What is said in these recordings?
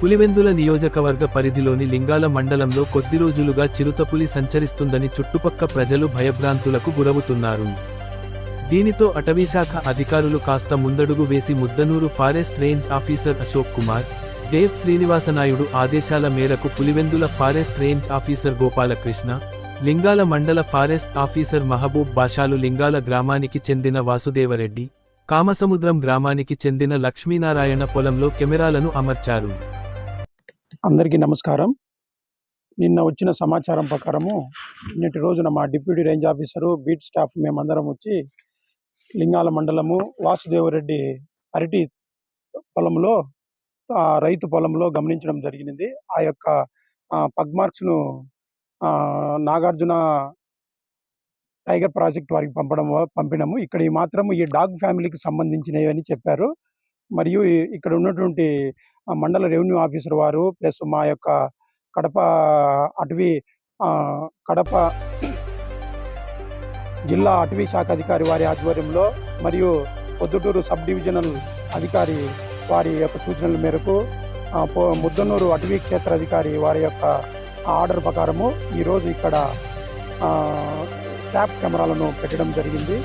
పులివెందుల నియోజకవర్గ పరిధిలోని లింగాల మండలంలో కొద్ది రోజులుగా చిరుతపులి సంచరిస్తుందని చుట్టుపక్క ప్రజలు భయభ్రాంతులకు గురవుతున్నారు. దీనితో అటవీశాఖ అధికారులు కాస్త ముందడుగు వేసి Muddanur forest range officer Ashok Kumar Dev Srinivasa Naidu ఆదేశాల మేరకు Pulivendula forest range officer Gopalakrishna Lingala మండల ఫారెస్ట్ ఆఫీసర్ మహబూబ్ బాషాలు లింగాల గ్రామానికి చెందిన వాసుదేవరెడ్డి కామసముద్రం గ్రామానికి చెందిన లక్ష్మీనారాయణ పొలంలో కెమెరాలను అమర్చారు. అందరికీ నమస్కారం. నిన్న వచ్చిన సమాచారం ప్రకారము నిన్నటి రోజున మా deputy range officer beat staff మేమందరం వచ్చి లింగాల మండలము వాసుదేవరెడ్డి అరటి పొలంలో ఆ రైతు పొలంలో గమనించడం జరిగినది. ఆ యొక్క పగ్ మార్క్స్ను నాగార్జున టైగర్ ప్రాజెక్ట్ వారికి పంపడం వ- పంపినాము. ఇక్కడ ఈ మాత్రం ఈ డాగ్ ఫ్యామిలీకి సంబంధించినవి అని చెప్పారు. మరియు ఇక్కడ ఉన్నటువంటి మండల రెవెన్యూ ఆఫీసర్ వారు ప్లస్ మా యొక్క కడప అటవీ కడప జిల్లా అటవీ శాఖ అధికారి వారి ఆధ్వర్యంలో మరియు పొద్దుటూరు సబ్ డివిజనల్ అధికారి వారి యొక్క సూచనల మేరకు ముద్దనూరు అటవీ క్షేత్ర అధికారి వారి యొక్క ఆర్డర్ ప్రకారము ఈరోజు ఇక్కడ ట్యాప్ కెమెరాలను పెట్టడం జరిగింది.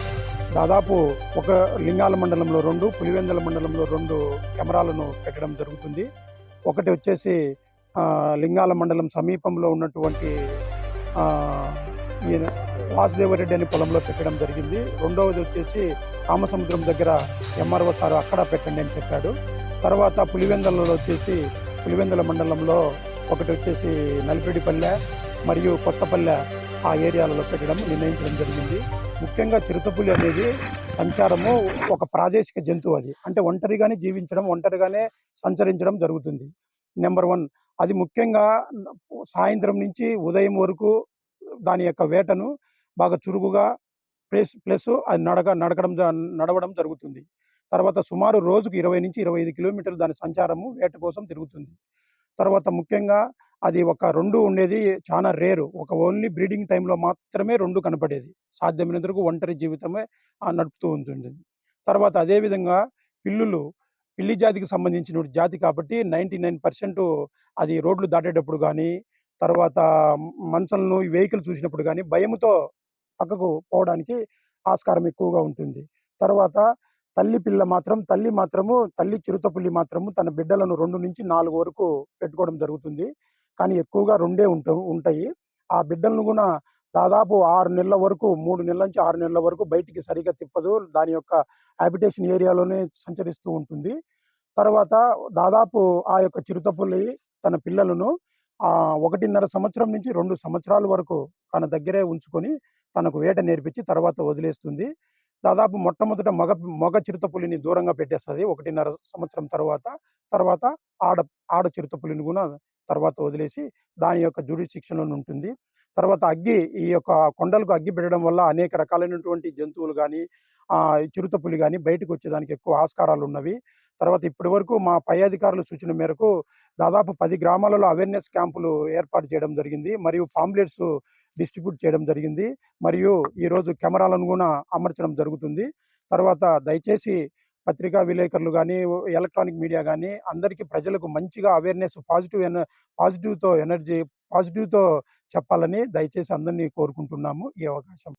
దాదాపు ఒక లింగాల మండలంలో రెండు పులివెందల మండలంలో రెండు కెమెరాలను పెట్టడం జరుగుతుంది. ఒకటి వచ్చేసి లింగాల మండలం సమీపంలో ఉన్నటువంటి ఈయన వాసుదేవరెడ్డి అనే పొలంలో పెట్టడం జరిగింది. రెండవది వచ్చేసి కామసముద్రం దగ్గర ఎంఆర్ఓ సార్ అక్కడ పెట్టండి అని చెప్పాడు. తర్వాత పులివెందలలో వచ్చేసి పులివెందల మండలంలో ఒకటి వచ్చేసి నలిపిడిపల్లె మరియు కొత్తపల్లె ఆ ఏరియాలలో పెట్టడం నిర్ణయించడం జరిగింది. ముఖ్యంగా చిరుతపులి అనేది సంచారము ఒక ప్రాదేశిక జంతువు అది. అంటే ఒంటరిగానే జీవించడం ఒంటరిగానే సంచరించడం జరుగుతుంది. నెంబర్ వన్ అది ముఖ్యంగా సాయంత్రం నుంచి ఉదయం వరకు దాని యొక్క వేటను బాగా చురుకుగా ప్లస్ ప్లస్ అది నడక నడకడం జ- నడవడం జరుగుతుంది. తర్వాత సుమారు రోజుకు ఇరవై నుంచి ఇరవై ఐదు కిలోమీటర్లు దాని సంచారము వేట కోసం తిరుగుతుంది. తర్వాత ముఖ్యంగా అది ఒక రెండు ఉండేది చాలా రేరు. ఒక ఓన్లీ బ్రీడింగ్ టైంలో మాత్రమే రెండు కనపడేది. సాధ్యమైనంత వరకు ఒంటరి జీవితమే ఆ, నడుపుతూ ఉంటుంది తర్వాత అదేవిధంగా పిల్లులు పిల్లి జాతికి సంబంధించిన జాతి కాబట్టి నైంటీ నైన్ పర్సెంట్ అది రోడ్లు దాటేటప్పుడు కానీ తర్వాత మనుషులను వెహికల్ చూసినప్పుడు కానీ భయంతో పక్కకు పోవడానికి ఆస్కారం ఎక్కువగా ఉంటుంది. తర్వాత తల్లి పిల్ల మాత్రం తల్లి మాత్రము తల్లి చిరుతపుల్లి మాత్రము తన బిడ్డలను రెండు నుంచి నాలుగు వరకు పెట్టుకోవడం జరుగుతుంది. కానీ ఎక్కువగా రెండే ఉంటా ఉంటాయి. ఆ బిడ్డలను కూడా దాదాపు ఆరు నెలల వరకు మూడు నెలల నుంచి ఆరు నెలల వరకు బయటికి సరిగా తిప్పదు. దాని యొక్క హ్యాబిటేషన్ ఏరియాలోనే సంచరిస్తూ ఉంటుంది. తర్వాత దాదాపు ఆ యొక్క చిరుతపుల్లి తన పిల్లలను ఆ ఒకటిన్నర సంవత్సరం నుంచి రెండు సంవత్సరాల వరకు తన దగ్గరే ఉంచుకొని తనకు వేట నేర్పించి తర్వాత వదిలేస్తుంది. దాదాపు మొట్టమొదట మగ మగ చిరుతపులిని దూరంగా పెట్టేస్తుంది. ఒకటిన్నర సంవత్సరం తర్వాత తర్వాత ఆడ ఆడ చిరుతపులిని కూడా తర్వాత వదిలేసి దాని యొక్క జుడి శిక్షణలో ఉంటుంది. తర్వాత అగ్గి ఈ యొక్క కొండలకు అగ్గి పెట్టడం వల్ల అనేక రకాలైనటువంటి జంతువులు కానీ చిరుతపులి కానీ బయటకు వచ్చేదానికి ఎక్కువ ఆస్కారాలు ఉన్నవి. తర్వాత ఇప్పటి వరకు మా పై అధికారుల సూచన మేరకు దాదాపు పది గ్రామాలలో అవేర్నెస్ క్యాంపులు ఏర్పాటు చేయడం జరిగింది. మరియు పాంప్లెట్స్ డిస్ట్రిబ్యూట్ చేయడం జరిగింది. మరియు ఈరోజు కెమెరాలను కూడా అమర్చడం జరుగుతుంది. తర్వాత దయచేసి పత్రికా విలేకరులు కానీ ఎలక్ట్రానిక్ మీడియా కానీ అందరికీ ప్రజలకు మంచిగా అవేర్నెస్ పాజిటివ్ ఎన పాజిటివ్తో ఎనర్జీ పాజిటివ్తో చెప్పాలని దయచేసి అందరినీ కోరుకుంటున్నాము. ఈ అవకాశం